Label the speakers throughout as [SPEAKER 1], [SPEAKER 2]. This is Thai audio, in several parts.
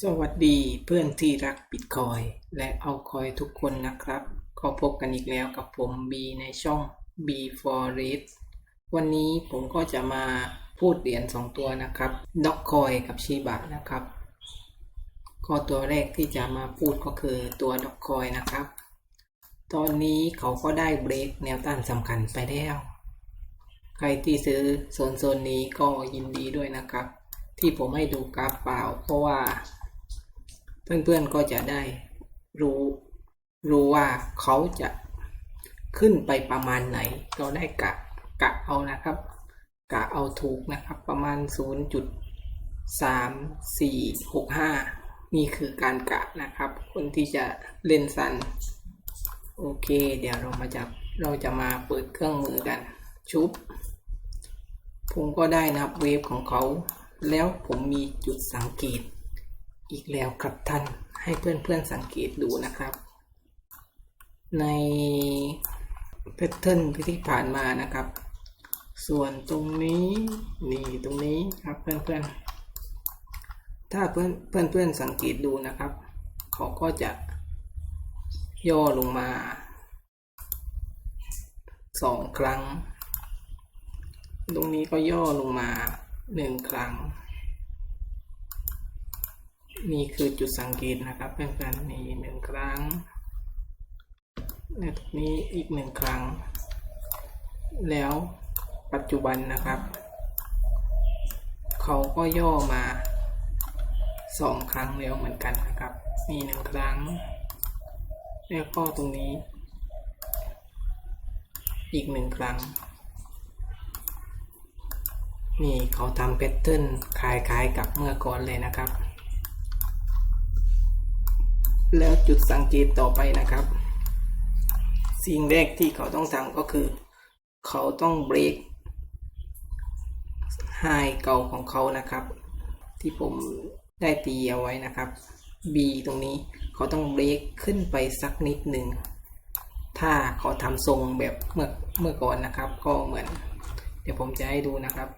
[SPEAKER 1] สวัสดีเพื่อนที่รักบิตคอยและเอาคอยทุกคนนะครับ ก็พบกันอีกแล้วกับผม B ในช่อง B for r e d วันนี้ผมก็จะมาพูดเหรียญสองตัวนะครับด็อกคอยกับชีบะนะครับ ก็ตัวแรกที่จะมาพูดก็คือตัวด็อกคอยนะครับ ตอนนี้เขาก็ได้เบรกแนวต้านสำคัญไปแล้ว ใครที่ซื้อโซนโซนนี้ก็ยินดีด้วยนะครับที่ผมให้ดูกราฟเปล่า เพราะว่า เพื่อนๆก็จะได้รู้รู้ว่าเขาจะขึ้นไปประมาณไหนก็ได้กะกะเอานะครับ กะเอาถูกนะครับประมาณ 0.3465 นี่คือการกะนะครับ คนที่จะเล่นสันโอเค เดี๋ยวเรามาจับเราจะมาเปิดเครื่องมือกัน ชุบ ผมก็ได้นับเวฟของเขา แล้วผมมีจุดสังเกต อีกแล้วครับท่านให้เพื่อนๆสังเกตดูนะครับ ในแพทเทิร์นที่ผ่านมานะครับ ส่วนตรงนี้นี่ตรงนี้ครับเพื่อนๆถ้าเพื่อนเพื่อนๆสังเกตดูนะครับ เขาก็จะย่อลงมาสองครั้ง ตรงนี้ก็ย่อลงมาหนึ่งครั้ง นี่คือจุดสังเกตนะครับเพื่อนๆนี่หนึ่งครั้งและตรงนี้อีกหนึ่งครั้ง แล้วปัจจุบันนะครับ เขาก็ย่อมาสองครั้งแล้วเหมือนกันนะครับมีหนึ่งครั้ง แล้วก็ตรงนี้ อีกหนึ่งครั้ง นี่เขาทำแพทเทิร์นคล้ายๆกับเมื่อก่อนเลยนะครับ แล้วจุดสังเกตต่อไปนะครับ สิ่งแรกที่เขาต้องทำก็คือ เขาต้องเบรกไฮเก่าของเขานะครับ ที่ผมได้ตีเอาไว้นะครับ B ตรงนี้เขาต้องเบรกขึ้นไปสักนิดหนึ่ง ถ้าเขาทำทรงแบบเมื่อเมื่อก่อนนะครับ ก็เหมือน เดี๋ยวผมจะให้ดูนะครับ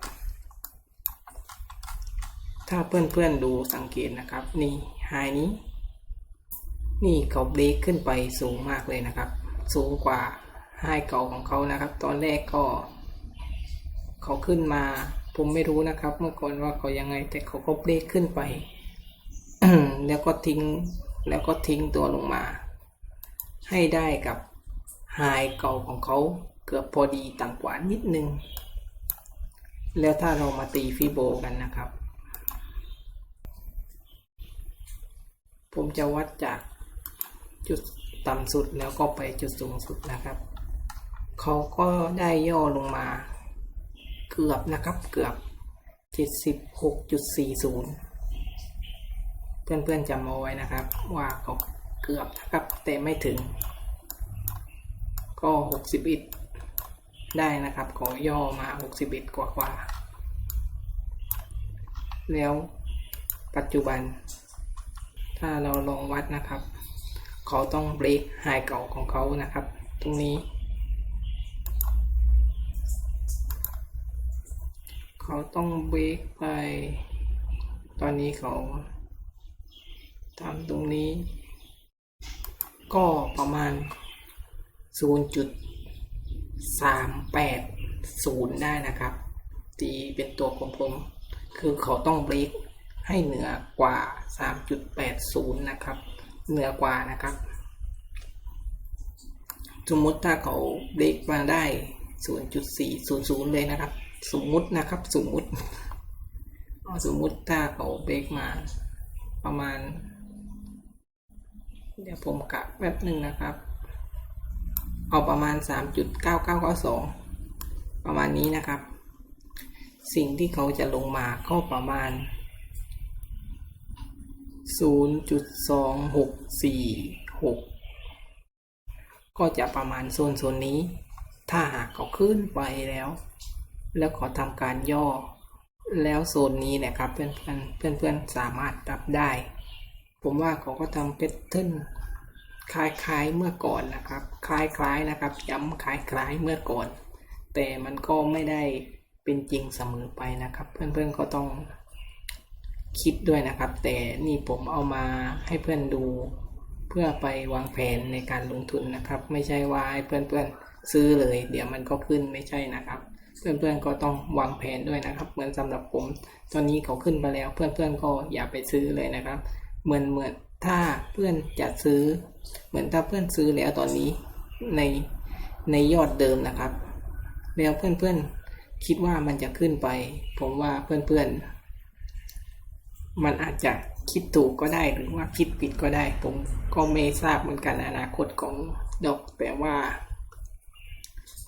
[SPEAKER 1] ถ้าเพื่อนๆดูสังเกตนะครับ นี่ไฮนี้ นี่เขาเบรกขึ้นไปสูงมากเลยนะครับ สูงกว่าไฮเก่าของเขานะครับ ตอนแรกก็ เขาขึ้นมา ผมไม่รู้นะครับ เมื่อก่อนว่าเขายังไง แต่เขาก็เบรกขึ้นไป แล้วก็ทิ้งแล้วก็ทิ้งตัวลงมา ให้ได้กับไฮเก่าของเขาเกือบพอดีต่ำกว่านิดนึง แล้วถ้าเรามาตีฟิโบกันนะครับ ผมจะวัดจาก จุดต่ำสุดแล้วก็ไปจุดสูงสุดนะครับ เขาก็ได้ย่อลงมาเกือบนะครับเกือบ 76.40 เพื่อนๆจำเอาไว้นะครับ ว่าเขาเกือบนะครับแต่ไม่ถึง ก็ 61 ได้นะครับขอย่อมา 61 กว่ากว่า แล้วปัจจุบัน ถ้าเราลองวัดนะครับ เขาต้องเบรกไฮเก่าของเขานะครับ ตรงนี้ เขาต้องเบรกไป ตอนนี้เขาทำตรงนี้ ก็ประมาณ 0.380 ได้นะครับ ตีเป็นตัวกลมๆคือเขาต้องเบรกให้เหนือกว่า 3.80 นะครับ เหนือกว่านะครับ สมมติถ้าเขาเบรกมาได้ 0.400 เลยนะครับ สมมุตินะครับ สมมุติสมมุติถ้าเขาเบรกมาประมาณ เดี๋ยวผมกะแป๊บหนึ่งนะครับ เอาประมาณ 3.9992 ประมาณนี้นะครับ สิ่งที่เขาจะลงมาก็ประมาณ 0.2646ก็จะประมาณโซนโซนนี้ ถ้าหากเขาขึ้นไปแล้ว แล้วขอทำการย่อ แล้วโซนนี้นะครับเพื่อนเพื่อนเพื่อนเพื่อนๆสามารถรับได้ ผมว่าเขาก็ทำแพทเทิร์นคล้ายๆเมื่อก่อนนะครับ คล้ายๆนะครับ ย้ำคล้ายๆเมื่อก่อน แต่มันก็ไม่ได้เป็นจริงเสมอไปนะครับ เพื่อนๆก็ต้อง คิดด้วยนะครับ แต่นี่ผมเอามาให้เพื่อนดูเพื่อไปวางแผนในการลงทุนนะครับ ไม่ใช่ว่าให้เพื่อนๆซื้อเลย เดี๋ยวมันก็ขึ้นไม่ใช่นะครับ เพื่อนๆก็ต้องวางแผนด้วยนะครับ เหมือนสำหรับผม ตอนนี้เขาขึ้นไปแล้ว เพื่อนๆก็อย่าไปซื้อเลยนะครับ เหมือนเหมือนถ้าเพื่อนจะซื้อ เหมือนถ้าเพื่อนซื้อแล้วตอนนี้ในในยอดเดิมนะครับ แล้วเพื่อนๆคิดว่ามันจะขึ้นไป ผมว่าเพื่อนๆ มันอาจจะคิดถูกก็ได้หรือว่าคิดผิดก็ได้ ผมก็ไม่ทราบเหมือนกันอนาคตของดอกแต่ว่า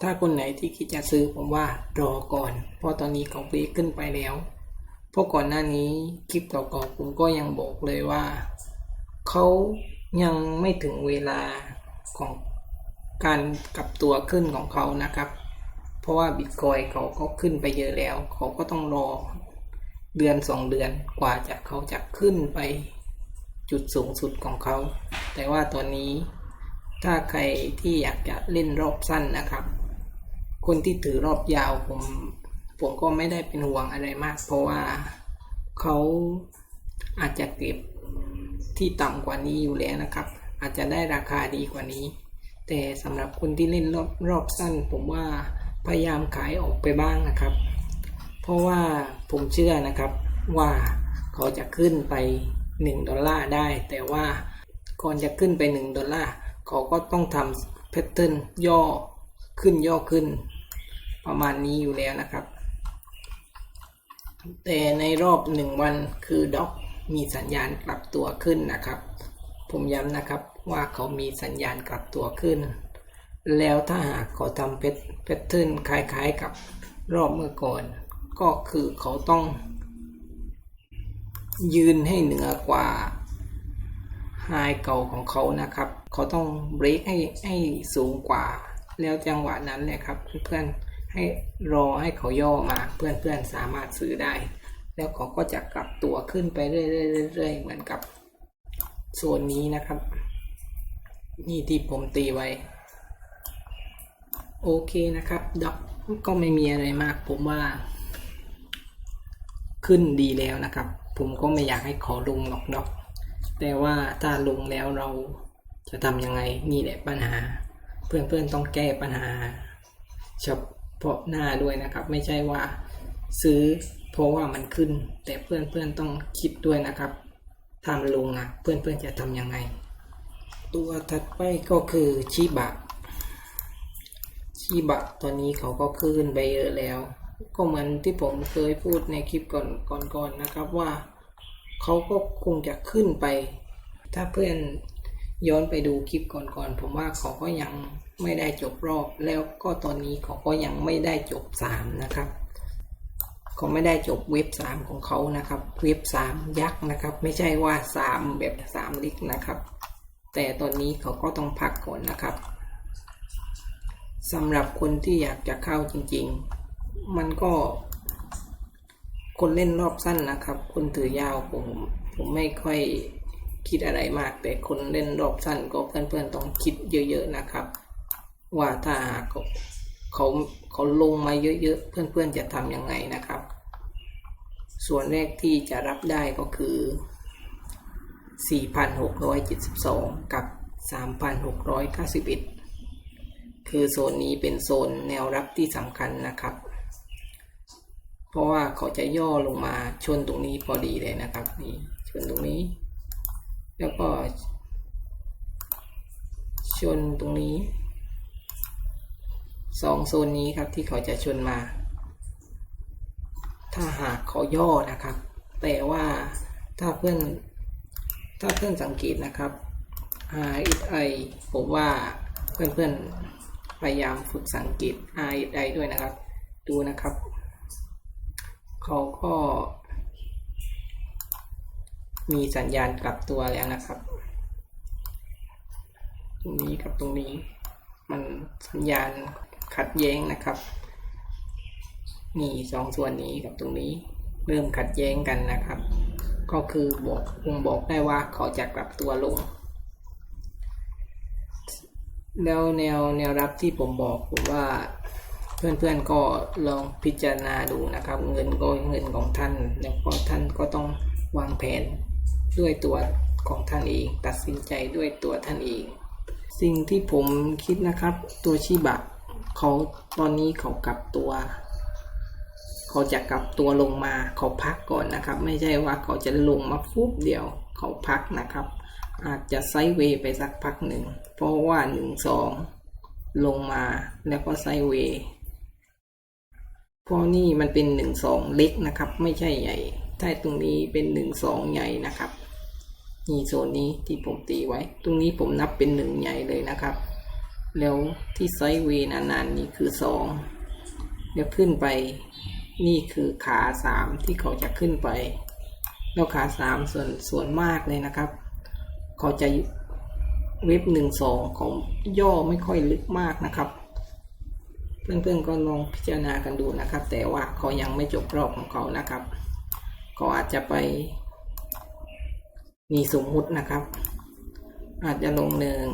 [SPEAKER 1] ถ้าคนไหนที่คิดจะซื้อผมว่ารอก่อน เพราะตอนนี้ขาเบรกขึ้นไปแล้วเพราะก่อนหน้านี้คลิปเก่าๆผมก็ยังบอกเลยว่าเขายังไม่ถึงเวลาของการกลับตัวขึ้นของเขานะครับ เพราะว่าบิตคอยเขาก็ขึ้นไปเยอะแล้ว เขาก็ต้องรอ เดือนสองเดือนกว่าจะเขาจะขึ้นไปจุดสูงสุดของเขา แต่ว่าตอนนี้ถ้าใครที่อยากจะเล่นรอบสั้นนะครับ คนที่ถือรอบยาวผมผมก็ไม่ได้เป็นห่วงอะไรมาก เพราะว่าเขาอาจจะเก็บที่ต่ำกว่านี้อยู่แล้วนะครับ อาจจะได้ราคาดีกว่านี้ แต่สำหรับคนที่เล่นรอบรอบสั้น ผมว่าพยายามขายออกไปบ้างนะครับ เพราะว่า ผมเชื่อนะครับว่าเขาจะขึ้นไป 1 ดอลลาร์ได้ แต่ว่าก่อนจะขึ้นไป 1 ดอลลาร์เขาก็ต้องทำแพทเทิร์นย่อขึ้นย่อขึ้น ประมาณนี้อยู่แล้วนะครับ แต่ในรอบ 1 วันคือด็อกมีสัญญาณกลับตัวขึ้นนะครับ ผมย้ำนะครับว่าเขามีสัญญาณกลับตัวขึ้น แล้วถ้าหากเขาทำแพทเทิร์นคล้ายๆกับรอบเมื่อก่อน ก็คือเขาต้องยืนให้เหนือกว่าไฮเก่าของเขานะครับ เขาต้องเบรกให้ให้สูงกว่า แล้วจังหวะนั้นแหละครับเพื่อนๆให้รอให้เขาย่อมาเพื่อนๆสามารถซื้อได้ แล้วเขาก็จะกลับตัวขึ้นไปเรื่อยๆๆๆเหมือนกับโซนนี้นะครับ นี่ที่ผมตีไว้ โอเคนะครับด็อกก็ไม่มีอะไรมากผมว่า ขึ้นดีแล้วนะครับ ผมก็ไม่อยากให้ขอลงหรอกด็อกแต่ว่าถ้าลงแล้วเราจะทำยังไงนี่แหละปัญหา เพื่อนๆต้องแก้ปัญหาเฉพาะหน้าด้วยนะครับ ไม่ใช่ว่าซื้อเพราะว่ามันขึ้น แต่เพื่อนๆต้องคิดด้วยนะครับทำลงอะเพื่อนๆจะทำยังไง ตัวถัดไปก็คือชิบะชิบะตอนนี้เขาก็ขึ้นไปเยอะแล้ว ก็เหมือนที่ผมเคยพูดในคลิปก่อนก่อนๆนะครับว่าเขาก็คงจะขึ้นไป ถ้าเพื่อนย้อนไปดูคลิปก่อนๆผมว่าเขาก็ยังไม่ได้จบรอบ แล้วก็ตอนนี้เขาก็ยังไม่ได้จบสามนะครับเขาไม่ได้จบเว็บสามของเขานะครับ เว็บสามยักษ์นะครับ ไม่ใช่ว่าสามแบบสามลิกนะครับ แต่ตอนนี้เขาก็ต้องพักก่อนนะครับสำหรับคนที่อยากจะเข้าจริง ๆ มันก็ คนเล่นรอบสั้นนะครับ คนถือยาวผมผมไม่ค่อยคิดอะไรมาก แต่คนเล่นรอบสั้นก็เพื่อนๆต้องคิดเยอะๆนะครับ ว่าถ้าหากเขาเขาเขาลงมาเยอะๆเพื่อนๆจะทำยังไงนะครับ ส่วนแรกที่จะรับได้ก็คือ 4,672 กับ 3,691 คือโซนนี้เป็นโซนแนวรับที่สำคัญนะครับ ราะว่าเขาจะย่อลงมาชนตรงนี้พอดีเลยนะครับนี่ชนตรงนี้ แล้วก็ ชนตรงนี้สองโซนนี้ครับที่เขาจะชนมา ถ้าหากเขาย่อนะครับ แต่ว่าถ้าเพื่อนถ้าเพื่อนสังเกตนะครับ RSI ผมว่าเพื่อนๆพยายามฝึกสังเกต RSI ด้วยนะครับ ดูนะครับ เขาก็มีสัญญาณกลับตัวแล้วนะครับ ตรงนี้กับตรงนี้ มันสัญญาณขัดแย้งนะครับนี่สองส่วนนี้กับตรงนี้ เริ่มขัดแย้งกันนะครับ ก็คือบอกคงบอกได้ว่าเขาจะกลับตัวลง แล้วแนวแนวรับที่ผมบอกผมว่า เพื่อนๆก็ลองพิจารณาดูนะครับ เงินก็เงินของท่าน แล้วก็ท่านก็ต้องวางแผนด้วยตัวของท่านเอง ตัดสินใจด้วยตัวท่านเอง สิ่งที่ผมคิดนะครับ ตัวชิบะเขาตอนนี้เขากลับตัวเขาจะกลับตัวลงมาเขาพักก่อนนะครับ ไม่ใช่ว่าเขาจะลงมาฟุบเดียวเขาพักนะครับ อาจจะไซเวย์ไปสักพักหนึ่ง เพราะว่าหนึ่งสองลงมาแล้วก็ไซเวย์ เพราะนี่มันเป็นหนึ่งสองเล็กนะครับ ไม่ใช่ใหญ่ถ้าตรงนี้เป็นหนึ่งสองใหญ่นะครับนี่โซนนี้ที่ผมตีไว้ ตรงนี้ผมนับเป็นหนึ่งใหญ่เลยนะครับ แล้วที่ไซด์เวย์นานๆนี่คือสองแล้วขึ้นไปนี่คือขาสามที่เขาจะขึ้นไป แล้วขาสามส่วนส่วนมากเลยนะครับ เขาจะเว็บหนึ่งสองของย่อไม่ค่อยลึกมากนะครับ เพื่อนๆก็ลองพิจารณากันดูนะครับ แต่ว่าเขายังไม่จบรอบของเขานะครับเขาอาจจะไป มีสมมุตินะครับ อาจจะลงหนึ่ง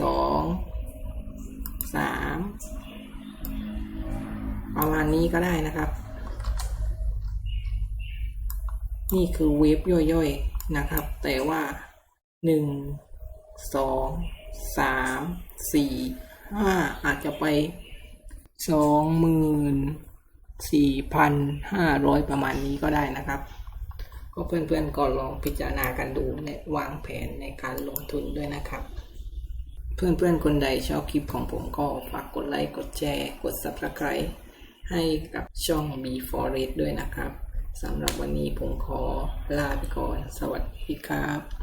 [SPEAKER 1] สองสามประมาณนี้ก็ได้นะครับ นี่คือเวฟย่อยๆนะครับ แต่ว่าหนึ่งสองสามสี่ ห้าอาจจะไปสองหมื่นสี่พันห้าร้อยประมาณนี้ก็ได้นะครับ ก็เพื่อนๆก็ลองพิจารณากันดูและวางแผนในการลงทุนด้วยนะครับ เพื่อนๆคนใดชอบคลิปของผมก็ฝากกดไลค์กดแชร์ กด Subscribe ให้กับช่อง B Forest ด้วยนะครับสำหรับวันนี้ผมขอลาไปก่อน สวัสดีครับ